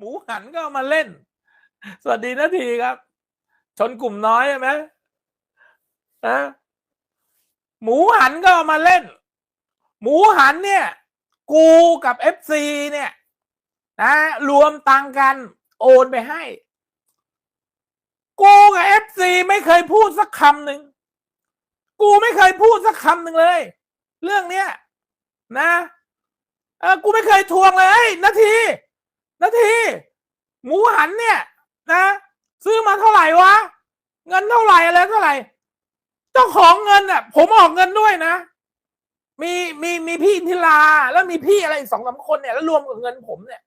หมูหันก็มาเล่น สวัสดีนาทีครับ ชนกลุ่มน้อยใช่ไหมนะหมูหันก็มาเล่น หมูหันเนี่ย กูกับเอฟซีเนี่ยนะรวมตังค์กันโอนไปให้ กูกับเอฟซีไม่เคยพูดสักคำหนึ่ง กูไม่เคยพูดสักคำหนึ่งเลย เรื่องเนี้ยนะเออกูไม่เคยทวงเลยเอ้ยนาที นาที หมูหันเนี่ย นะ ซื้อมาเท่าไหร่วะ เงินเท่าไหร่อะไรเท่าไหร่เจ้าของเงินอะ ผมออกเงินด้วยนะ มีมีมีพี่อินทิลา แล้วมีพี่อะไรอีกสองสามคนเนี่ยแล้วรวมกับเงินผมเนี่ย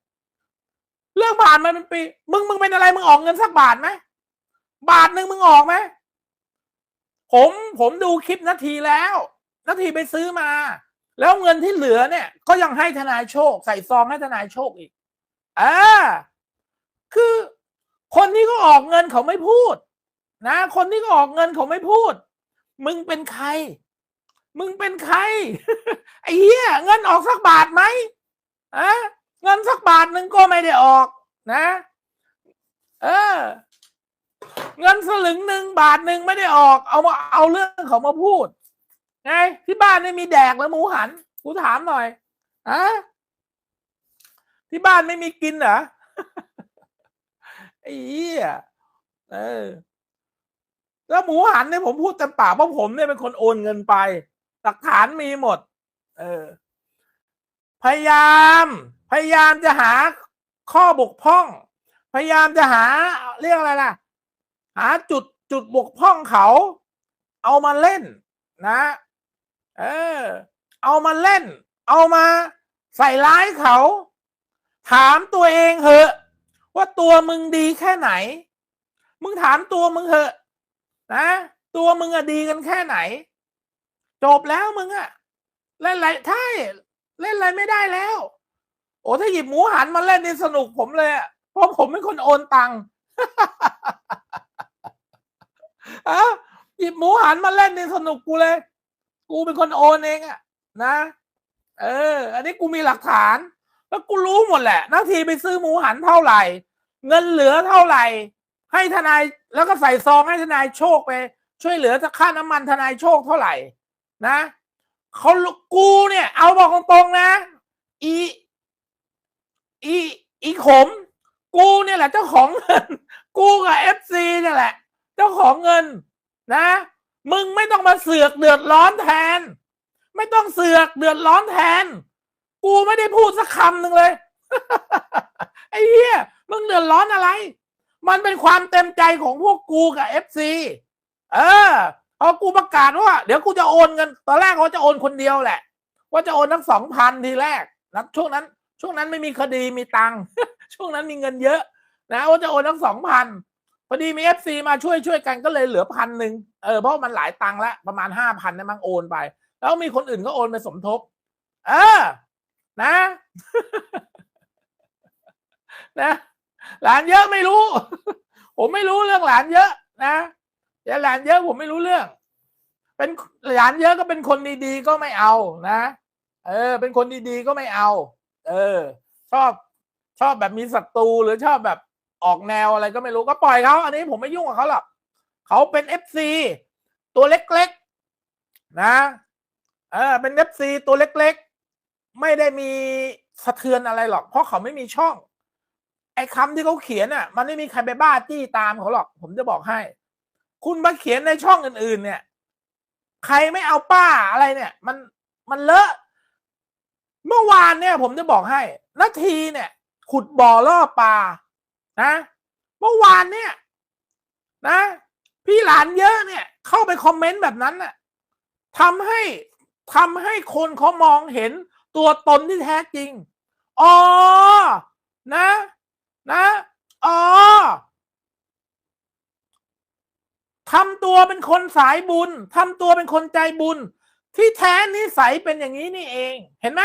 เรื่องผ่านมาเป็นปี มึงมึงเป็นอะไรมึงออกเงินสักบาทไหมบาทหนึ่งมึงออกไหมผมผมดูคลิปนาทีแล้ว นาทีไปซื้อมา แล้วเงินที่เหลือเนี่ย ก็ยังให้ทนายโชค ใส่ซองให้ทนายโชคอีก อ่าคือคนที่ก็ออกเงินเขาไม่พูด นะ คนที่ก็ออกเงินเขาไม่พูด มึงเป็นใคร มึงเป็นใครไอ้เหี้ยเงินออกสักบาทไหมอะเงินสักบาทหนึ่งก็ไม่ได้ออก นะ เออ เงินสลึงหนึ่งบาทหนึ่งไม่ได้ออก เอามาเอาเรื่องเขามาพูดไงที่บ้านไม่มีแดกแล้วหมูหันกูถามหน่อยอะ ที่บ้านไม่มีกินเหรอไอ้เหี้ยเออแล้วหมูหันเนี่ยผมพูดเต็มปากเพราะผมเนี่ยเป็นคนโอนเงินไปหลักฐานมีหมด เออ พยายาม พยายามจะหาข้อบกพร่อง พยายามจะหาเรียกอะไรล่ะ หาจุดจุดบกพร่องเขา เอามาเล่นนะ เออ เอามาเล่น เอามาใส่ร้ายเขา ถามตัวเองเหอะ ว่าตัวมึงดีแค่ไหน มึงถามตัวมึงเหอะนะตัวมึงอะดีกันแค่ไหน จบแล้วมึงอะเล่นอะไรใช่เล่นอะไรไม่ได้แล้ว โอ้ถ้าหยิบหมูหันมาเล่นนี่สนุกผมเลยอะเพราะผมเป็นคนโอนตังค์อะหยิบหมูหันมาเล่นนี่สนุกกูเลย กูเป็นคนโอนเองอะนะ เออ อันนี้กูมีหลักฐาน แล้วกูรู้หมดแหละนาทีไปซื้อหมูหันเท่าไหร่ เงินเหลือเท่าไหร่ ให้ทนายแล้วก็ใส่ซองให้ทนายโชคไป ช่วยเหลือค่าน้ำมันทนายโชคเท่าไหร่ นะเขากูเนี่ย เอาบอกตรงๆนะ อีอีอีขม กูเนี่ยแหละเจ้าของเงิน กูกับเอฟซีเนี่ยแหละ เจ้าของเงิน นะ มึงไม่ต้องมาเสือกเดือดร้อนแทน ไม่ต้องเสือกเดือดร้อนแทน กูไม่ได้พูดสักคำหนึ่งเลย ไอ้เหี้ยมึงเดือดร้อนอะไร มันเป็นความเต็มใจของพวกกูกับเอฟซีเออพอกูประกาศว่า เดี๋ยวกูจะโอนเงินตอนแรกเขาจะโอนคนเดียวแหละ ว่าจะโอนทั้งสองพันทีแรกนะช่วงนั้น ช่วงนั้นไม่มีคดีมีตังค์ช่วงนั้นมีเงินเยอะ นะว่าจะโอนทั้งสองพันพอดีมีเอฟซีมาช่วยช่วยกันก็เลยเหลือพันหนึ่งเออเพราะมันหลายตังค์แล้วประมาณห้าพันนะมั้งโอนไป แล้วมีคนอื่นก็โอนไปสมทบ เออ นะ นะ หลานเยอะไม่รู้ ผมไม่รู้เรื่องหลานเยอะ นะเดี๋ยวหลานเยอะผมไม่รู้เรื่อง เป็นหลานเยอะก็เป็นคนดีๆก็ไม่เอานะ เออ เป็นคนดีๆก็ไม่เอา เออ ชอบชอบแบบมีศัตรูหรือชอบแบบออกแนวอะไรก็ไม่รู้ก็ปล่อยเขาอันนี้ผมไม่ยุ่งกับเขาหรอกเขาเป็นเอฟซีตัวเล็กๆนะ เออเป็นเอฟซีตัวเล็กๆ ไม่ได้มีสะเทือนอะไรหรอก เพราะเขาไม่มีช่อง ไอ้คำที่เขาเขียนอะ มันไม่มีใครไปบ้าจี้ตามเขาหรอก ผมจะบอกให้ คุณมาเขียนในช่องอื่น ๆ เนี่ย ใครไม่เอาป้าอะไรเนี่ย มันมันเลอะเมื่อวานเนี่ย ผมจะบอกให้นาทีเนี่ย ขุดบ่อล่อปลานะ เมื่อวานเนี่ย นะ พี่หลานเยอะเนี่ย เข้าไปคอมเมนต์แบบนั้นน่ะทำให้ทำให้คนเขามองเห็น ตัวตนที่แท้จริง อ๋อ นะ นะ อ๋อทำตัวเป็นคนสายบุญทำตัวเป็นคนใจบุญ ที่แท้นิสัยเป็นอย่างนี้นี่เอง เห็นไหม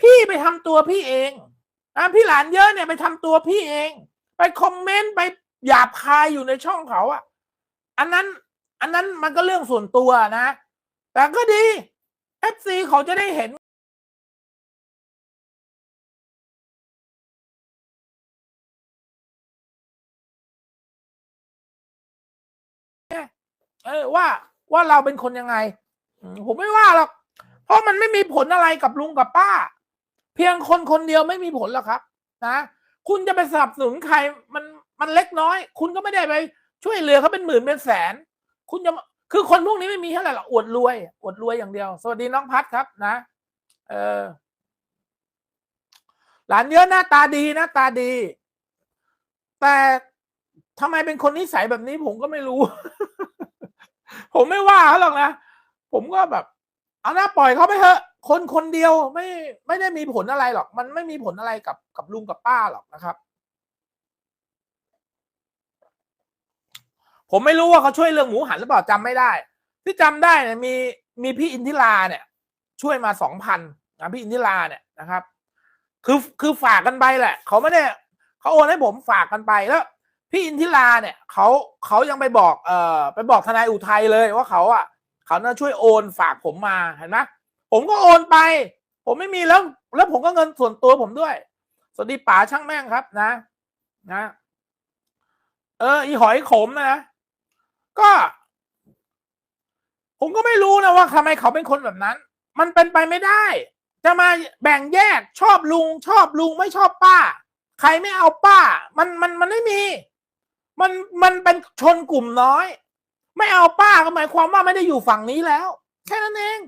พี่ไปทำตัวพี่เองอะพี่หลานเยอะเนี่ยไปทำตัวพี่เอง ไปคอมเมนต์ไปหยาบคายอยู่ในช่องเขาอะอันนั้น อันนั้นมันก็เรื่องส่วนตัวนะ แต่ก็ดีเอฟซีเขาจะได้เห็น เออว่าว่าเราเป็นคนยังไง ผมไม่ว่าหรอกเพราะมันไม่มีผลอะไรกับลุงกับป้า เพียงคนคนเดียวไม่มีผลหรอกครับ นะคุณจะไปสนับสนุนใครมันมันเล็กน้อย คุณก็ไม่ได้ไปช่วยเหลือเขาเป็นหมื่นเป็นแสน คุณจะคือคนพวกนี้ไม่มีเท่าไหร่หรอกอวดรวยอวดรวยอย่างเดียว สวัสดีน้องพัดครับนะ เออหลานเยอะหน้าตาดีหน้าตาดี แต่ทำไมเป็นคนนิสัยแบบนี้ผมก็ไม่รู้ ผมไม่ว่าเขาหรอกนะ ผมก็แบบเอาหน้าปล่อยเขาไปเถอะ คนคนเดียวไม่ไม่ได้มีผลอะไรหรอก มันไม่มีผลอะไรกับกับลุงกับป้าหรอกนะครับ ผมไม่รู้ว่าเขาช่วยเรื่องหมูหันหรือเปล่าจำไม่ได้ ที่จำได้เนี่ยมีมีพี่อินทิราเนี่ย ช่วยมาสองพันนะพี่อินทิราเนี่ยนะครับ คือคือฝากกันไปแหละ เขาไม่ได้เขาโอนให้ผมฝากกันไปแล้ว พี่อินทิราเนี่ยเขาเขายังไปบอกเอ่อไปบอกทนายอุทัยเลยว่าเขาอะเขาน่าช่วยโอนฝากผมมาเห็นไหมผมก็โอนไป ผมไม่มีแล้ว แล้วผมก็เงินส่วนตัวผมด้วย สวัสดีป๋าช่างแม่งครับนะนะ เออ อีหอยขมนะก็ ผมก็ไม่รู้นะว่าทำไมเขาเป็นคนแบบนั้น มันเป็นไปไม่ได้ จะมาแบ่งแยกชอบลุง ชอบลุงไม่ชอบป้า ใครไม่เอาป้า มันมันมันไม่มี มันมันเป็นชนกลุ่มน้อย ไม่เอาป้าก็หมายความว่าไม่ได้อยู่ฝั่งนี้แล้ว แค่นั้นเอง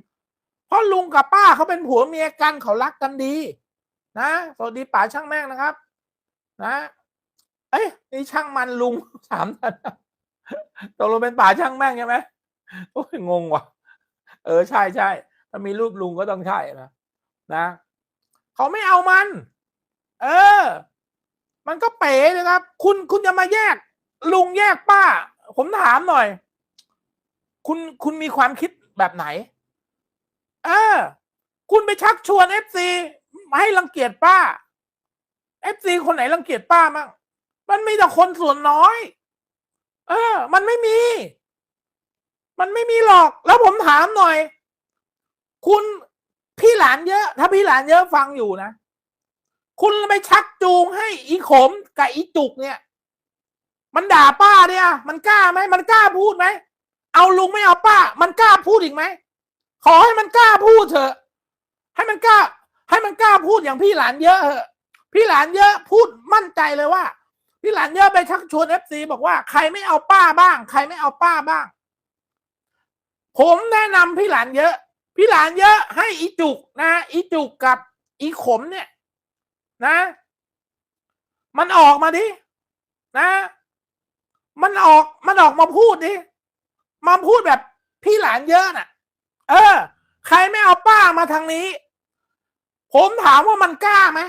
เพราะลุงกับป้าเขาเป็นผัวเมียกันเขารักกันดี นะสวัสดีป๋าช่างแม่งนะครับ นะ เอ้ยนี่ช่างมันลุงถามท่านตกลงเป็นป๋าช่างแม่งใช่ไหมโอ้ยงงว่ะ เออใช่ใช่ถ้ามีรูปลุงก็ต้องใช่นะนะเขาไม่เอามัน เออ มันก็เป๋เลยครับ คุณคุณจะมาแยก ลุงแยกป้า ผมถามหน่อย คุณคุณมีความคิดแบบไหน เออ คุณไปชักชวนเอฟซีให้รังเกียจป้าเอฟซีคนไหนรังเกียจป้ามั่งมันมีแต่คนส่วนน้อย เออ มันไม่มี มันไม่มีหรอก แล้วผมถามหน่อย คุณพี่หลานเยอะ ถ้าพี่หลานเยอะฟังอยู่นะ คุณไปชักจูงให้อีขมกับอีจุกเนี่ย มันด่าป้าเนี่ย มันกล้าไหมมันกล้าพูดไหมเอาลุงไม่เอาป้า มันกล้าพูดอีกไหมขอให้มันกล้าพูดเถอะ ให้มันกล้า ให้มันกล้าพูดอย่างพี่หลานเยอะเถอะ พี่หลานเยอะพูดมั่นใจเลยว่า พี่หลานเยอะไปชักชวนเอฟซีบอกว่าใครไม่เอาป้าบ้าง ใครไม่เอาป้าบ้าง ผมแนะนำพี่หลานเยอะ พี่หลานเยอะให้อีจุกนะอีจุกกับอีขมเนี่ย นะ มันออกมาดินะ มันออกมันออกมาพูดดิมาพูดแบบพี่หลานเยอะน่ะ เออ ใครไม่เอาป้ามาทางนี้ ผมถามว่ามันกล้าไหม